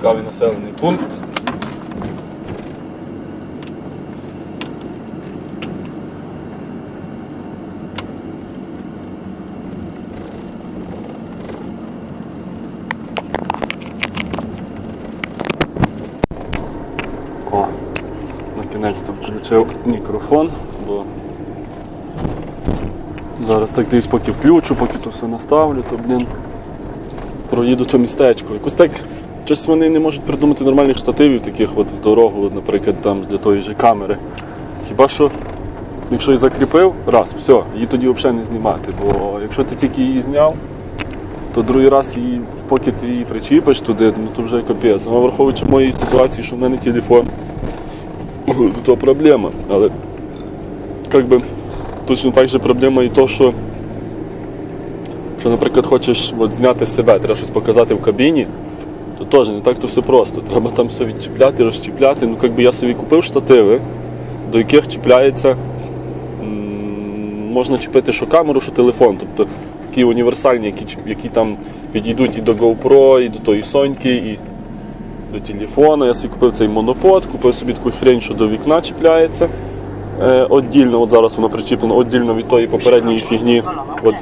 цікавий населений пункт. О, на кінець-то включив мікрофон, бо зараз так десь поки включу, поки то все наставлю, то блін проїду то містечко. Якось так щось вони не можуть придумати нормальних штативів таких от в дорогу, наприклад, там для тої ж камери. Хіба що, якщо і закріпив, раз, все, її тоді взагалі не знімати. Бо якщо ти тільки її зняв, то другий раз її, поки ти її причіпиш туди, ну то вже капець. А враховуючи моїй ситуації, що в мене телефон, то проблема. Але як би, точно так же проблема і то, що що, наприклад, хочеш от, зняти себе, треба щось показати в кабіні, то теж не так то все просто. Треба там все відчіпляти, розчіпляти. Ну, якби я собі купив штативи, до яких чіпляється, можна чіпити що камеру, що телефон. Тобто такі універсальні, які, які там підійдуть і до GoPro, і до тої Соньки, і до телефона. Я собі купив цей монопод, купив собі таку хрень, що до вікна чіпляється. Е, Отдільно, от зараз воно причіплено отдільно від тої попередньої фігні, от,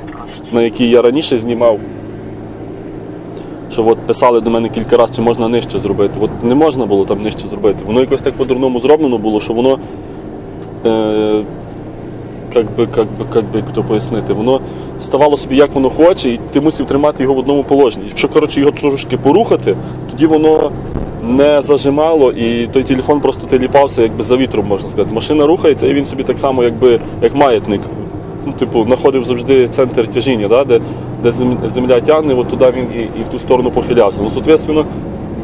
на якій я раніше знімав. Що от писали до мене кілька разів, чи можна нижче зробити. От не можна було там нижче зробити. Воно якось так по-дурному зроблено було, що воно. Е, як би, як би, як би то пояснити, воно ставало собі як воно хоче, і ти мусив тримати його в одному положенні. Якщо коротше, його трошки порухати, тоді воно не зажимало і той телефон просто теліпався якби за вітром, можна сказати. Машина рухається і він собі так само, якби як маятник. Ну, типу, знаходив завжди центр тяжіння, да, де, де земля тягне, от туди він і, і в ту сторону похилявся. Ну, соответственно,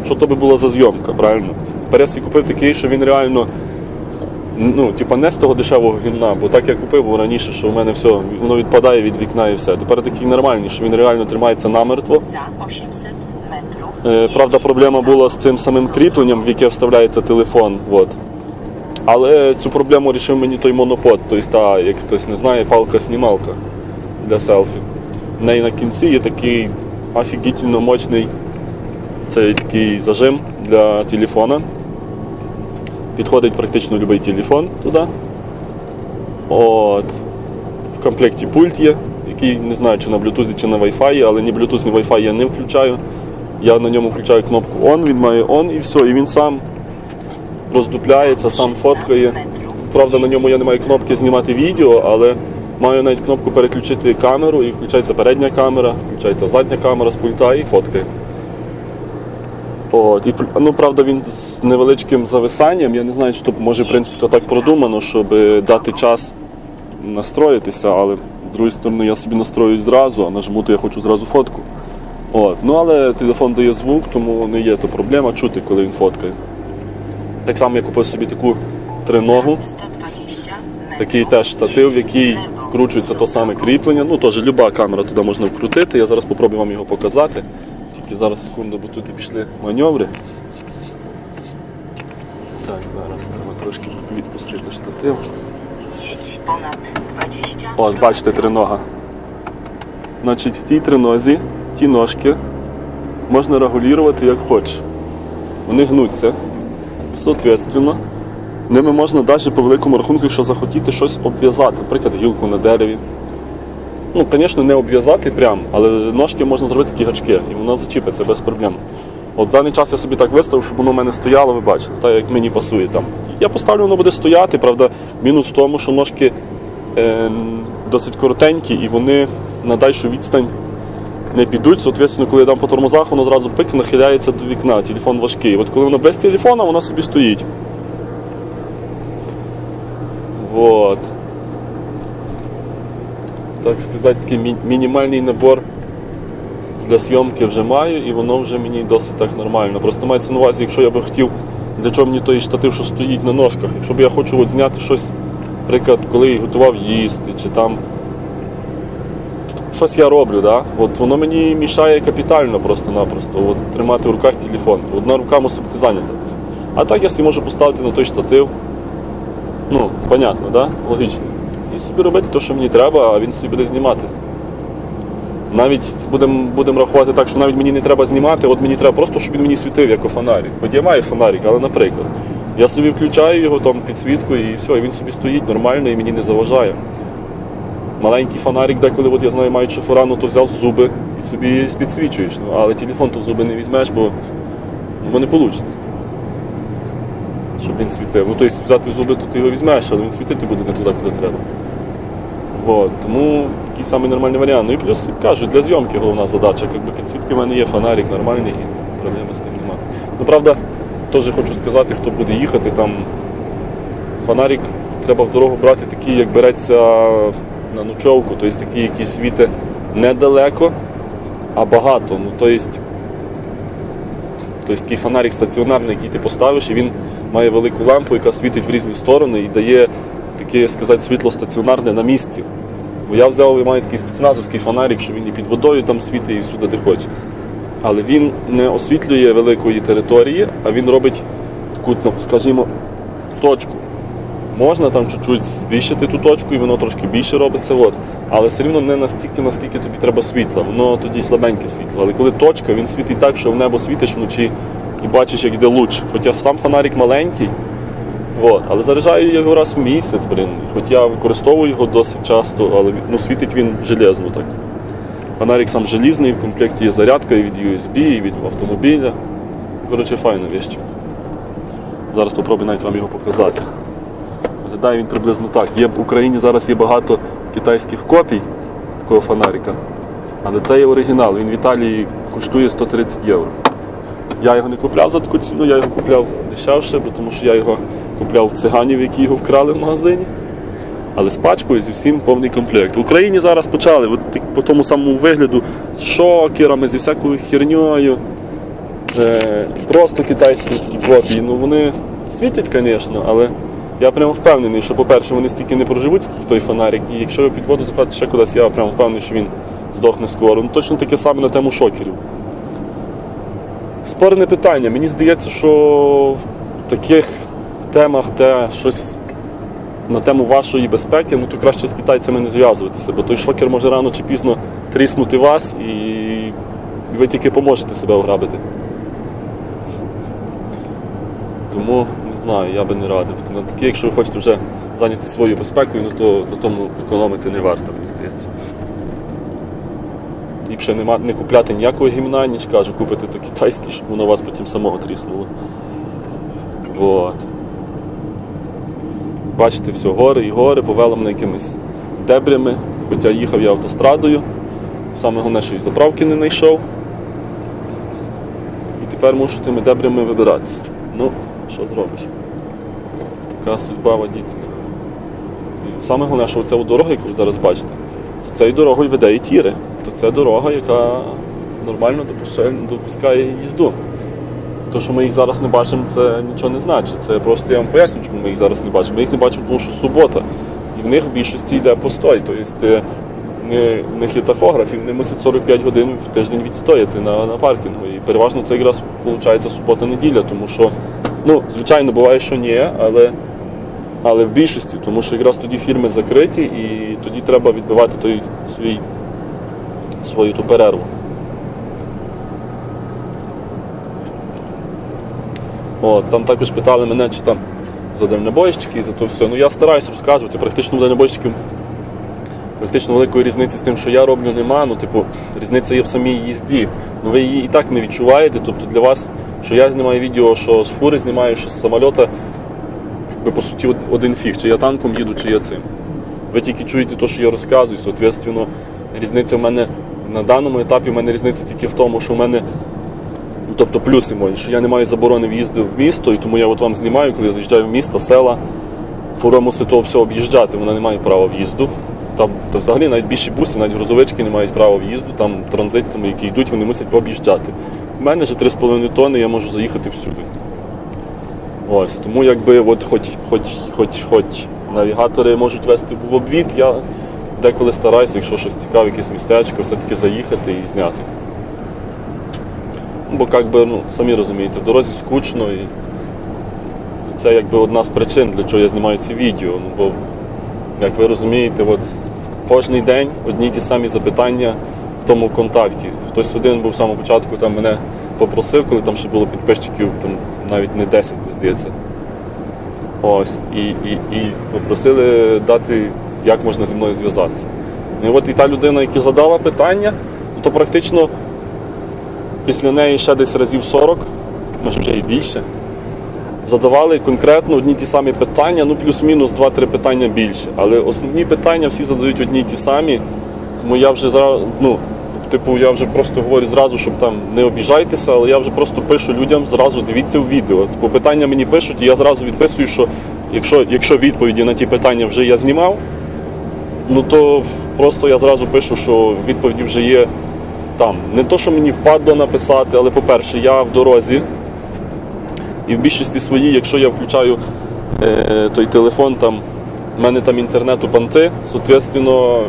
що то би була за зйомка, правильно? Тепер купив такий, що він реально ну, типа не з того дешевого гімна, бо так я купив раніше, що в мене все, воно відпадає від вікна і все. Тепер такий нормальний, що він реально тримається намертво. Za 800 metrów. Е, Правда, проблема була з цим самим кріпленням, в яке вставляється телефон. От. Але цю проблему рішив мені той монопод, тобто та, як хтось не знає, палка-знімалка для селфі. В неї на кінці є такий офігітельно мощний цей такий зажим для телефона. Підходить практично будь-який телефон туди. От. В комплекті пульт є, який не знаю, чи на Bluetooth, чи на Wi-Fi, але ні Bluetooth, ні Wi-Fi я не включаю. Я на ньому включаю кнопку ON, він має ON і все, і він сам роздупляється, сам фоткає. Правда, на ньому я не маю кнопки знімати відео, але маю навіть кнопку переключити камеру і включається передня камера, включається задня камера з пульта і фоткає. От, і, ну, правда, він з невеличким зависанням. Я не знаю, то може в принципі то так продумано, щоб дати час настроїтися, але з другої сторони я собі настроюсь зразу, а нажму, то я хочу зразу фотку. От. Ну, але телефон дає звук, тому не є то проблема чути, коли він фоткає. Так само я купив собі таку триногу, такий теж штатив, в який вкручується то саме кріплення. Ну, теж люба камера туди можна вкрутити. Я зараз спробую вам його показати. Тільки зараз секунду, бо тут і пішли маневри. Так, зараз треба трошки відпустити штатив. Jedź ponad 20 От, бачите, тринога. Значить, в тій тринозі ті ножки можна регулювати як хочеш. Вони гнуться. Соответственно, ними можна навіть по великому рахунку, якщо захотіти щось обв'язати, наприклад, гілку на дереві. Ну, звісно, не обв'язати прям, але ножки можна зробити такі гачки, і воно зачіпиться без проблем. От даний час я собі так виставив, щоб воно в мене стояло, ви бачите, так як мені пасує там. Я поставлю, воно буде стояти, правда, мінус в тому, що ножки е, досить коротенькі і вони на дальшу відстань не підуть. Соответственно, коли я дам по тормозах, воно зразу пик нахиляється до вікна, телефон важкий. От коли воно без телефона, воно собі стоїть. Вот. Так сказати, такий мі- мінімальний набор для зйомки вже маю, і воно вже мені досить так нормально. Просто мається на увазі, якщо я би хотів, для чого мені той штатив, що стоїть на ножках. Якщо б я хочу от зняти щось, наприклад, коли готував їсти, чи там щось я роблю, да? от воно мені мішає капітально просто-напросто от, тримати в руках телефон. Одна рука мусить бути зайнята. А так я собі можу поставити на той штатив. Ну, понятно, да? Логічно. І собі робити те, що мені треба, а він собі буде знімати. Навіть будемо будем рахувати так, що навіть мені не треба знімати, от мені треба просто, щоб він мені світив як фонарик. Хоч я маю фонарик, але наприклад. Я собі включаю його там підсвітку і все, і він собі стоїть нормально і мені не заважає. Маленький фонарик, деколи от я знаю, мають шофера, ну то взяв зуби і собі підсвічуєш. Ну, але телефон то в зуби не візьмеш, бо, бо не вийде. Щоб він світив. Ну, тобто взяти зуби, то ти його візьмеш, але він світити буде не туди, куди треба. От, тому такий самий нормальний варіант. Ну і плюс кажу, для зйомки головна задача. Якби підсвітки в мене є, фонарик нормальний і проблеми з тим немає. Ну правда, теж хочу сказати, хто буде їхати, там фонарик треба в дорогу брати такий, як береться на ночовку, тобто такий, який світить недалеко, а багато. Ну, тобто, тобто такий фонарик стаціонарний, який ти поставиш, і він має велику лампу, яка світить в різні сторони і дає таке, сказати, світло стаціонарне на місці. Бо я взяв і маю такий спецназовський фонарик, що він і під водою там світить, і всюди де хоче. Але він не освітлює великої території, а він робить таку, ну, скажімо, точку. Можна там чуть-чуть збільшити ту точку, і воно трошки більше робиться. От. Але все рівно не настільки, наскільки тобі треба світла. Воно тоді слабеньке світло. Але коли точка, він світить так, що в небо світиш вночі і бачиш, як йде луч. Хоча сам фонарик маленький, от. але заряджаю його раз в місяць, блин. Хоч я використовую його досить часто, але ну, світить він железно так. Фонарик сам желізний, в комплекті є зарядка і від USB, і від автомобіля. Коротше, файна віч. Зараз попробую навіть вам його показати. Виглядає він приблизно так. Є в Україні зараз є багато китайських копій такого фонарика. Але це є оригінал. Він в Італії коштує 130 євро. Я його не купляв за таку ціну, я його купляв дешевше, бо тому що я його купляв в циганів, які його вкрали в магазині. Але з пачкою зі всім повний комплект. В Україні зараз почали от, по тому самому вигляду з шокерами, зі всякою херньою. Е, просто китайські копії. Ну вони світять, звісно, але я прямо впевнений, що, по-перше, вони стільки не проживуть, скільки той фонарик, і якщо його під воду запхати ще кудись, я прямо впевнений, що він здохне скоро. Ну точно таке саме на тему шокерів. Спорне питання. Мені здається, що в таких темах, де щось на тему вашої безпеки, ну то краще з китайцями не зв'язуватися, бо той шокер може рано чи пізно тріснути вас і ви тільки поможете себе ограбити. Тому не знаю, я би не радив. На такі, якщо ви хочете вже зайняти своєю безпекою, ну то на тому економити не варто, мені здається. Ліпше нема, не купляти ніякого гімна, ніж кажу, купити то китайське, щоб воно вас потім самого тріснуло. Вот. Бачите, все, гори і гори, повело мене якимись дебрями, хоча їхав я автострадою. Саме головне, що і заправки не знайшов. І тепер мушу тими дебрями вибиратися. Ну, що зробиш? Така судьба водителя. Саме головне, що оця дорога, яку ви зараз бачите, то цією дорогою веде і тіри. То це дорога, яка нормально допускає, їзду. То, що ми їх зараз не бачимо, це нічого не значить. Це просто я вам поясню, чому ми їх зараз не бачимо. Ми їх не бачимо, тому що субота. І в них в більшості йде постой. Тобто в них є тахограф, і вони мусять 45 годин в тиждень відстояти на, на паркінгу. І переважно це якраз виходить субота-неділя, тому що, ну, звичайно, буває, що ні, але, але в більшості, тому що якраз тоді фірми закриті і тоді треба відбивати той свій, свою ту перерву. От, там також питали мене, чи там за дальнобойщики і за то все. Ну я стараюсь розказувати, практично дальнобойщиків практично великої різниці з тим, що я роблю, нема. Ну, типу, різниця є в самій їзді. Ну ви її і так не відчуваєте. Тобто для вас, що я знімаю відео, що з фури знімаю, що з самольота, якби, по суті, один фіг, чи я танком їду, чи я цим. Ви тільки чуєте те, що я розказую, соответственно, різниця в мене на даному етапі в мене різниця тільки в тому, що в мене Ну, тобто плюси мої, що я не маю заборони в'їзду в місто, і тому я от вам знімаю, коли я заїжджаю в місто, села, фура мусить того всього об'їжджати, вона не має права в'їзду. Там та взагалі навіть більші буси, навіть грузовички не мають права в'їзду, там транзитами, які йдуть, вони мусять об'їжджати. У мене же 3,5 тонни, я можу заїхати всюди. Ось, тому якби от хоч, хоч, хоч, хоч навігатори можуть вести в обвід, я деколи стараюся, якщо щось цікаве, якесь містечко, все-таки заїхати і зняти. Ну, Бо як би, ну, самі розумієте, в дорозі скучно і це якби одна з причин, для чого я знімаю ці відео. Ну, бо, як ви розумієте, от кожен день одні й ті самі запитання в тому контакті. Хтось один був з самого початку, там мене попросив, коли там ще було підписчиків, там навіть не 10, здається. Ось, і, і, і попросили дати, як можна зі мною зв'язатися. Ну, І от і та людина, яка задала питання, то практично після неї ще десь разів 40, може вже і більше, задавали конкретно одні ті самі питання, ну плюс-мінус 2-3 питання більше. Але основні питання всі задають одні ті самі. Тому я вже зразу, ну, типу, я вже просто говорю зразу, щоб там не обіжайтеся, але я вже просто пишу людям зразу дивіться в відео. Типу, питання мені пишуть, і я зразу відписую, що якщо, якщо відповіді на ті питання вже я знімав, ну то просто я зразу пишу, що відповіді вже є там. Не то, що мені впадло написати, але по-перше, я в дорозі. І в більшості своїй, якщо я включаю е, той телефон, там, в мене там інтернету банти, соответственно,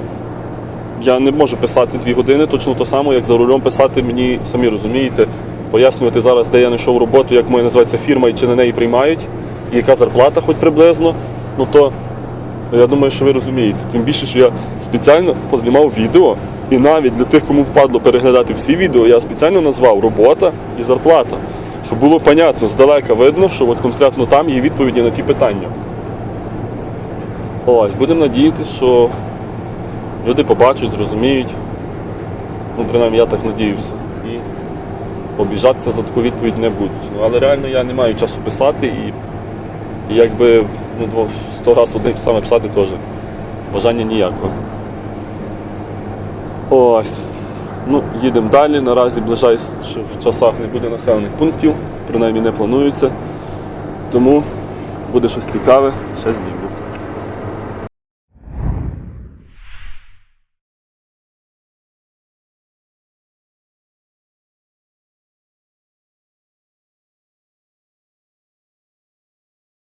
я не можу писати дві години, точно то само, як за рулем писати мені, самі розумієте, пояснювати зараз, де я знайшов роботу, як моя називається фірма і чи на неї приймають, і яка зарплата хоч приблизно, ну то я думаю, що ви розумієте. Тим більше, що я спеціально познімав відео, і навіть для тих, кому впадло переглядати всі відео, я спеціально назвав робота і зарплата. Щоб було понятно, здалека видно, що от конкретно там є відповіді на ті питання. Ось, будемо надіятися, що люди побачать, зрозуміють. Ну, принаймні, я так надіюся. І обіжатися за таку відповідь не будуть. Ну, але реально я не маю часу писати і, і якби ну, сто раз одне саме писати теж. Бажання ніякого. Ось. Ну, їдемо далі. Наразі ближайсь, що в часах не буде населених пунктів, принаймні не планується. Тому буде щось цікаве, ще знімемо.